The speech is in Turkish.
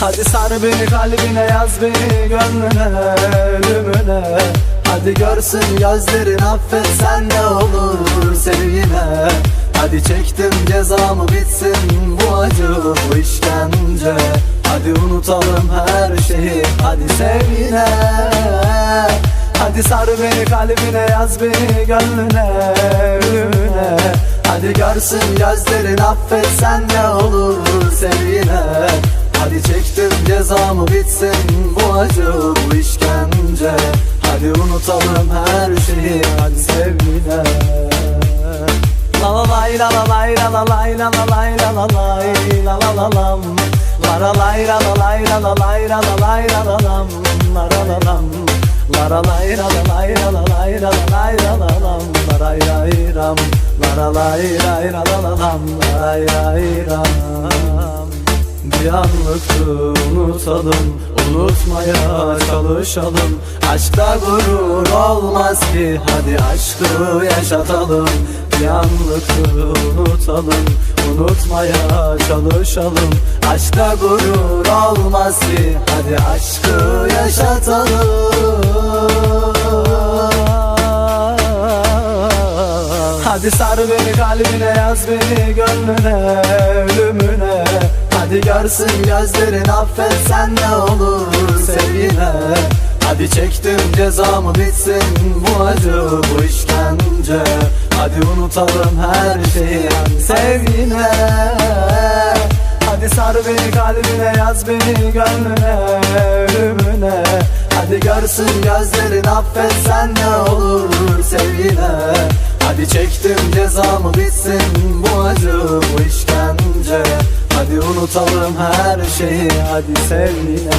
Hadi sar beni kalbine yaz beni gönlüne ölümüne. Hadi görsün gözlerin affet sen ne olur sev yine Hadi çektim cezamı bitsin bu acı bu işkence. Hadi unutalım her şeyi hadi sev yine Hadi sar beni kalbine yaz beni gönlüne ölümüne. Hadi görsün gözlerin affet sen ne olur sev yine Hadi çektim cezamı bitsin bu acı bu işkence Hadi unutalım her şeyi hadi sev yine La la lay la la lay la la lay la la lay la la lay la la la lam La la lay la la lay la la lay la la lay la la lam La la la lam La la lay la la lay la la lay la la lay la la lam La ray ray ram La la lay la la la lam La ray ray ram anlık unutalım Unutmaya çalışalım. Aşkta gurur olmaz ki Hadi aşkı yaşatalım. Anlık unutalım Unutmaya çalışalım. Aşkta gurur olmaz ki Hadi aşkı yaşatalım. Hadi sar beni kalbine yaz beni gönlüne ölümüne Hadi görsün gözlerin affet sen ne olur sev yine Hadi çektim cezamı bitsin bu acı bu işkence. Hadi unutalım her şeyi sev yine Hadi sar beni kalbine yaz beni gönlüne ölümüne. Hadi görsün gözlerin affet sen ne olur sev yine Hadi çektim cezamı bitsin bu acı bu işkence unutalım her şeyi hadi sev yine